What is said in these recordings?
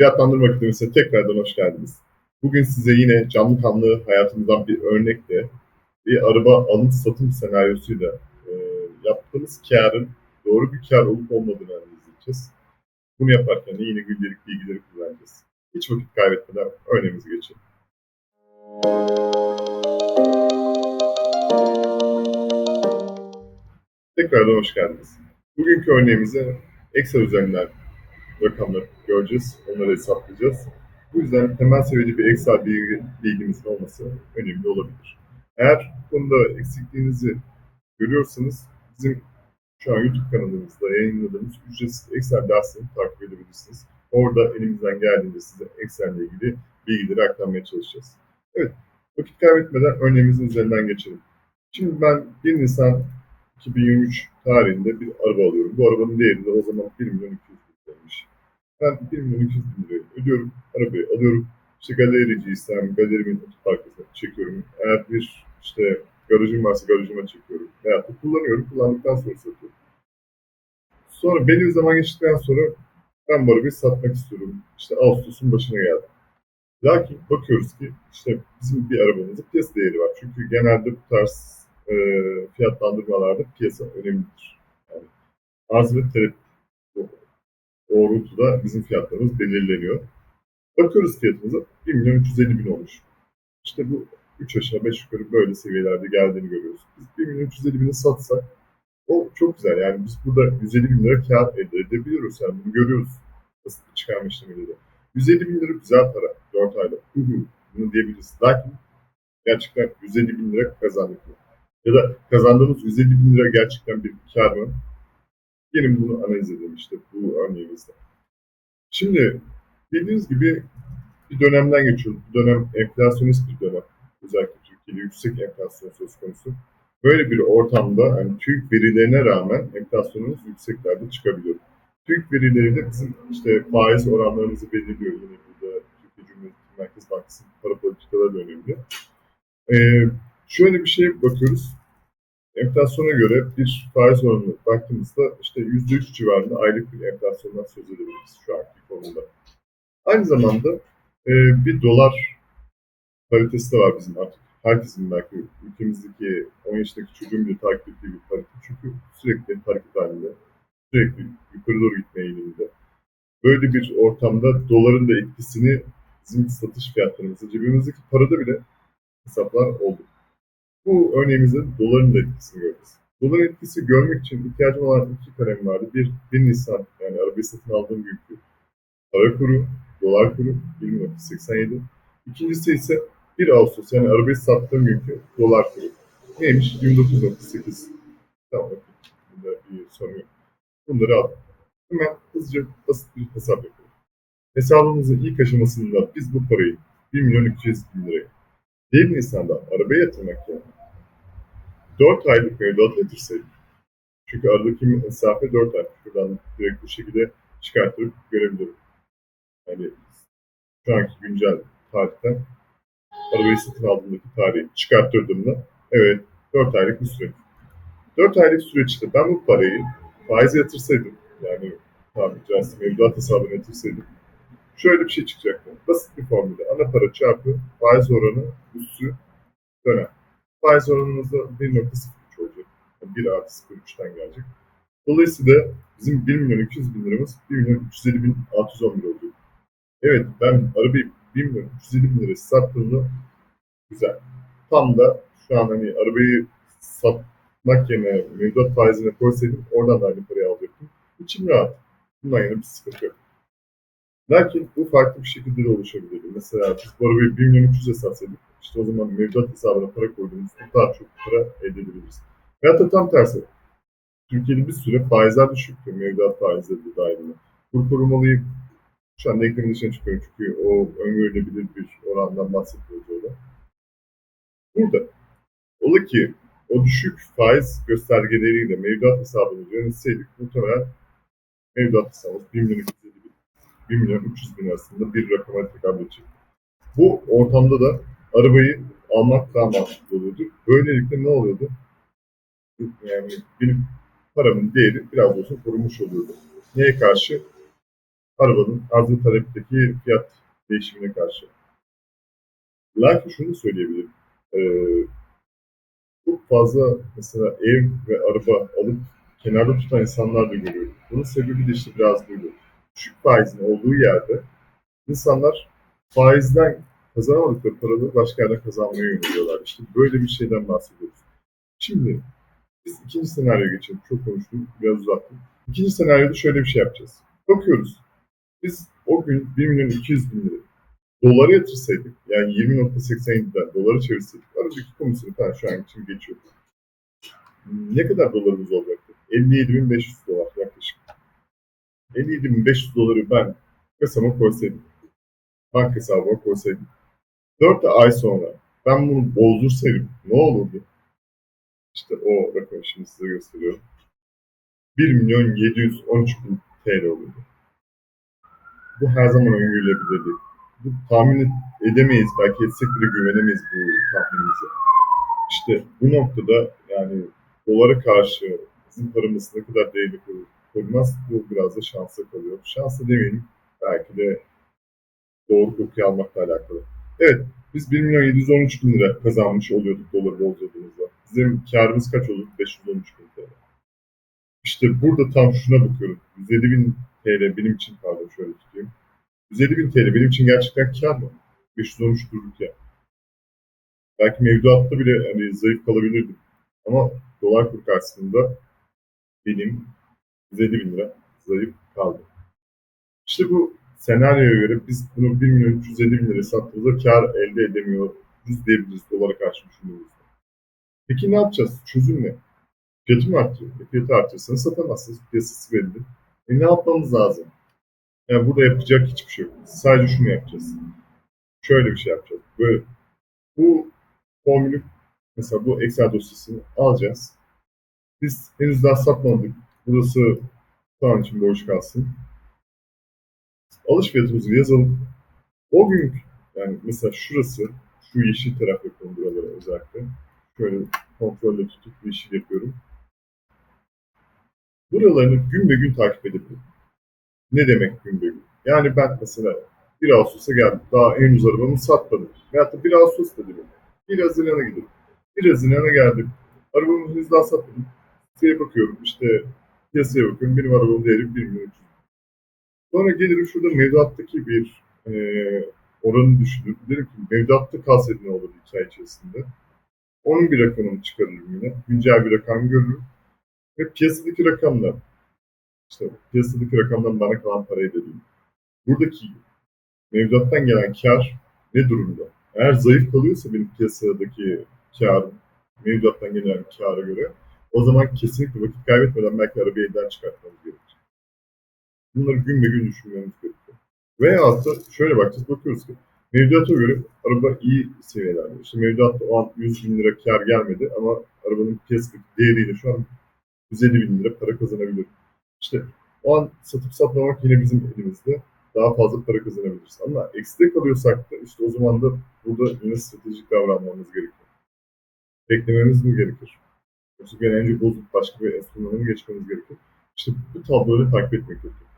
Fiyatlandırma Akademisi'ne tekrardan hoş geldiniz. Bugün size yine canlı kanlı hayatımızdan bir örnekle bir araba alım satım senaryosuyla e, yaptığımız karın doğru bir kar olup olmadığını edeceğiz. Bunu yaparken de yine gündelik bilgileri kullanacağız. Hiç vakit kaybetmeden örneğimize geçelim. Tekrardan hoş geldiniz. Bugünkü örneğimize Excel üzerinden rakamları göreceğiz, onları hesaplayacağız. Bu yüzden temel seviyede bir Excel bilgi, bilgimizin olması önemli olabilir. Eğer bu konuda eksikliğinizi görüyorsanız bizim şu an YouTube kanalımızda yayınladığımız ücretsiz Excel dersini takip edebilirsiniz. Orada elimizden geldiğince size Excel ile ilgili bilgileri aktarmaya çalışacağız. Evet, vakit kaybetmeden örneğimizin üzerinden geçelim. Şimdi ben 1 Nisan 2023 tarihinde bir araba alıyorum. Bu arabanın değeri de o zaman 1 milyon 200 bin liraymış. Ben 1 milyon 200 bin lirayı ödüyorum, arabayı alıyorum. İşte galericiysem galerimin otoparkına çekiyorum. Eğer bir işte garajım varsa garajıma çekiyorum. Veya da kullanıyorum, kullandıktan sonra satıyorum. Sonra belli bir zaman geçtikten sonra ben bu arabayı satmak istiyorum. İşte Ağustos'un başına geldim. Lakin bakıyoruz ki işte bizim bir arabamızın piyasa değeri var. Çünkü genelde bu tarz e, fiyatlandırmalarda piyasa önemlidir. Yani arz ve talep doğrultuda bizim fiyatlarımız belirleniyor. Bakıyoruz fiyatımıza 1 milyon 350 bin olmuş. İşte bu 3 aşağı 5 yukarı böyle seviyelerde geldiğini görüyoruz. Biz 1 milyon 350 bini satsak o çok güzel. Yani biz burada 150 bin lira kar elde edebiliyoruz. Yani bunu görüyoruz. Bir çıkarma işlemiyle de. 150 bin lira güzel para. 4 ayda. Hı hı. Bunu diyebiliriz. Lakin gerçekten 150 bin lira kazandık? Ya da kazandığımız 150 bin lira gerçekten bir kar mı? Gelin bunu analiz edelim işte bu örneğimizde. Şimdi bildiğiniz gibi bir dönemden geçiyoruz. Bu dönem enflasyonist bir dönem. Özellikle Türkiye'de yüksek enflasyon söz konusu. Böyle bir ortamda yani TÜİK verilerine rağmen enflasyonumuz yükseklerde çıkabiliyor. TÜİK verileri de bizim işte faiz oranlarımızı belirliyor. Yine burada Türkiye Cumhuriyeti Merkez Bankası'nın para politikaları önemli. Ee, şöyle bir şeye bakıyoruz. Enflasyona göre bir faiz oranına baktığımızda işte %3 civarında aylık bir enflasyondan söz edebiliriz şu anki konumda. Aynı zamanda e, bir dolar paritesi de var bizim artık. Herkesin belki ülkemizdeki 10 yaşındaki çocuğun bile takip ettiği bir parite. Çünkü sürekli hareket halinde, sürekli yukarı doğru gitme eğiliminde. Böyle bir ortamda doların da etkisini bizim satış fiyatlarımızda, cebimizdeki parada bile hesaplar oldu. Bu örneğimizde doların da etkisini göreceğiz. Doların etkisi görmek için ihtiyacım olan iki kalem vardı. Bir, 1 Nisan yani arabayı satın aldığım günkü para kuru, dolar kuru 20.87. İkincisi ise 1 Ağustos yani arabayı sattığım günkü dolar kuru. Neymiş? 29.8. Tamam. Bunda bir sorun yok. Bunları aldım. Hemen hızlıca basit bir hesap yapalım. Hesabımızın ilk aşamasında biz bu parayı 1 milyon 200 bin liraya 1 Nisan'da arabaya yatırmak yerine 4 aylık mevduat yatırsaydık. Çünkü aradaki mesafe 4 ay. Şuradan direkt bu şekilde çıkartırıp görebilirim. Yani şu anki güncel tarihten arabayı satın aldığımdaki tarihi çıkarttırdığımda evet 4 aylık bir süreç. 4 aylık süreçte ben bu parayı faize yatırsaydım yani tabiri caizse mevduat hesabına yatırsaydım şöyle bir şey çıkacaktı. Basit bir formülde ana para çarpı faiz oranı üssü dönem. Faiz oranımız da 1.03 olacak. 1 artı 0.3'ten gelecek. Dolayısıyla bizim 1 milyon 200 bin liramız 1 milyon 350 bin 611 olacak. Evet ben arabayı 1 milyon 350 bin liraya sattığımda güzel. Tam da şu an hani arabayı satmak yerine mevduat faizine koysaydım oradan da aynı parayı alacaktım. İçim rahat. Bundan yana bir sıkıntı yok. Lakin bu farklı bir şekilde de oluşabilirdi. Mesela biz bu arabayı 1 milyon 300'e satsaydık, işte o zaman mevduat hesabına para koyduğumuzda daha çok para elde edebiliriz. Veyahut da tam tersi. Türkiye'de bir süre faizler düşüktü, mevduat faizleri de dahilinde. Kur korumalıyı şu anda ekranın dışına çıkıyor çünkü o öngörülebilir bir orandan bahsediyoruz orada. Burada ola ki o düşük faiz göstergeleriyle mevduat hesabını yönetseydik muhtemelen mevduat hesabımız 1 milyon 250 bin, 1 milyon 300 bin arasında bir rakama tekabül edecek. Bu ortamda da arabayı almak daha mantıklı oluyordu. Böylelikle ne oluyordu? Yani benim paramın değeri biraz olsun korunmuş oluyordu. Neye karşı? arabanın arz talepteki fiyat değişimine karşı. Lakin şunu söyleyebilirim. Ee, çok fazla mesela ev ve araba alıp kenarda tutan insanlar da görüyorum. Bunun sebebi de işte biraz buydu. Düşük faizin olduğu yerde insanlar faizden kazanamadıkları paraları başka yerden kazanmaya yöneliyorlar. İşte böyle bir şeyden bahsediyoruz. Şimdi biz ikinci senaryoya geçelim. Çok konuştum, biraz uzattım. İkinci senaryoda şöyle bir şey yapacağız. Bakıyoruz. Biz o gün 1 milyon 200 bin lira dolara yatırsaydık, yani 20.87'den dolara çevirseydik, aradaki komisyonu falan şu an için geçiyor. Ne kadar dolarımız olacaktı? 57.500 dolar yaklaşık. 57.500 doları ben kasama koysaydım, banka hesabıma koysaydım, 4 ay sonra ben bunu bozdursaydım ne olurdu? İşte o rakamı şimdi size gösteriyorum. 1 milyon 713 bin TL olurdu. Bu her zaman öngörülebilir değil. Bu tahmin edemeyiz. Belki etsek bile güvenemeyiz bu tahminimize. İşte bu noktada yani dolara karşı bizim paramız ne kadar değerli korunmaz bu biraz da şansa kalıyor. Şansa demeyelim belki de doğru kokuyu almakla alakalı. Evet biz 1 milyon 713 bin lira kazanmış oluyorduk doları bozdurduğumuzda. Bizim karımız kaç oldu? 513 bin TL. İşte burada tam şuna bakıyorum. 107 bin TL benim için pardon şöyle tutayım. 150 bin TL benim için gerçekten kar mı? 513 durduk ya. Belki mevduatta bile hani zayıf kalabilirdim. Ama dolar kur karşısında benim 150 bin lira zayıf kaldı. İşte bu senaryoya göre biz bunu 1 milyon 350 bin liraya sattığımızda kar elde edemiyoruz diyebiliriz dolara karşı düşündüğümüzde. Peki ne yapacağız? Çözüm ne? Fiyatı mı artıyor? E, fiyatı artıyorsanız satamazsınız. Piyasası belli. E ne yapmamız lazım? Yani burada yapacak hiçbir şey yok. Sadece şunu yapacağız. Şöyle bir şey yapacağız. Böyle bu formülü mesela bu Excel dosyasını alacağız. Biz henüz daha satmadık. Burası şu an için boş kalsın. Alış fiyatımızı yazalım. O gün yani mesela şurası şu yeşil taraf yapıyorum buralara özellikle. Şöyle kontrolle tutup yeşil yapıyorum. Buralarını gün be gün takip edebilirim. Ne demek gün be gün? Yani ben mesela 1 Ağustos'a geldim. Daha henüz arabamı satmadım. Veyahut da 1 Ağustos dedim. 1 Haziran'a gidiyorum. 1 Haziran'a geldim. Arabamı henüz daha satmadım. Şeye bakıyorum işte piyasaya bakıyorum. Benim arabamın değeri 1 milyon Sonra gelirim şurada mevduattaki bir e, oranı düşünürüm. Derim ki mevduatta kalsaydı ne olurdu iki ay içerisinde. Onun bir rakamını çıkarırım yine. Güncel bir rakam görürüm. Ve piyasadaki rakamla işte piyasadaki rakamdan bana kalan parayı dedim. Buradaki mevduattan gelen kar ne durumda? Eğer zayıf kalıyorsa benim piyasadaki kar mevduattan gelen kâra göre o zaman kesinlikle vakit kaybetmeden belki arabayı elden çıkartmamız gerekir. Bunları gün be gün düşünmemiz gerekiyor. Veya da şöyle bakacağız, bakıyoruz ki mevduata göre araba iyi seviyelerde. İşte mevduatta o an 100 bin lira kar gelmedi ama arabanın piyasadaki değeriyle şu an 150 bin lira para kazanabilir. İşte o an satıp satmamak yine bizim elimizde. Daha fazla para kazanabiliriz. Ama ekside kalıyorsak da işte o zaman da burada yine stratejik davranmamız gerekiyor. Beklememiz mi gerekir? Yoksa gene önce bozup başka bir enstrümana mı geçmemiz gerekir? İşte bu tabloları takip etmek gerekiyor.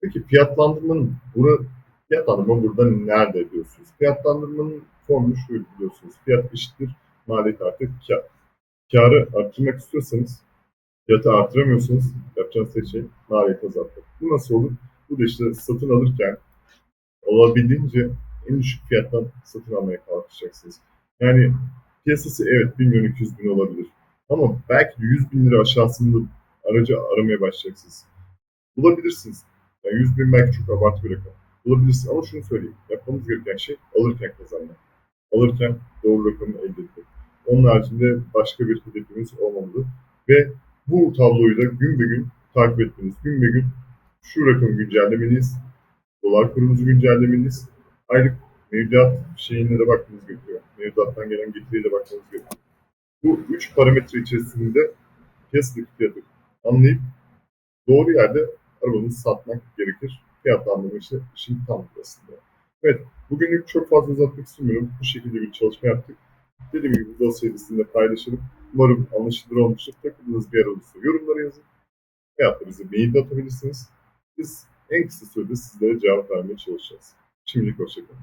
Peki fiyatlandırmanın bura, fiyatlandırma burada nerede diyorsunuz? Fiyatlandırmanın formülü şu biliyorsunuz. Fiyat eşittir maliyet artı kar. Karı arttırmak istiyorsanız fiyatı artıramıyorsanız yapacağınız tek şey maliyet azaltmak. Bu nasıl olur? Bu da işte satın alırken olabildiğince en düşük fiyattan satın almaya kalkacaksınız. Yani piyasası evet 1 milyon 200 bin olabilir. Ama belki de 100 bin lira aşağısında aracı aramaya başlayacaksınız. Bulabilirsiniz. Yani 100 bin belki çok abartı bir rakam. Bulabilirsin ama şunu söyleyeyim. Yapmamız gereken şey alırken kazanmak. Alırken doğru rakamı elde etmek. Onun haricinde başka bir hedefimiz olmamalı. Ve bu tabloyu da gün be gün takip etmeniz. Gün be gün şu rakamı güncellemeliyiz. Dolar kurumuzu güncellemeliyiz. Aylık mevduat şeyine de bakmanız gerekiyor. Mevduattan gelen getiriye de bakmanız gerekiyor. Bu üç parametre içerisinde piyasadaki fiyatı anlayıp doğru yerde arabamızı satmak gerekir. Fiyatlandırma işte işin tam aslında. Evet, bugünlük çok fazla uzatmak istemiyorum. Bu şekilde bir çalışma yaptık. Dediğim gibi bu dosyayı sizinle paylaşırım. Umarım anlaşılır olmuştur. Takıldığınız bir yer olursa yorumlara yazın. Veyahut da bize mail atabilirsiniz. Biz en kısa sürede sizlere cevap vermeye çalışacağız. Şimdilik hoşçakalın.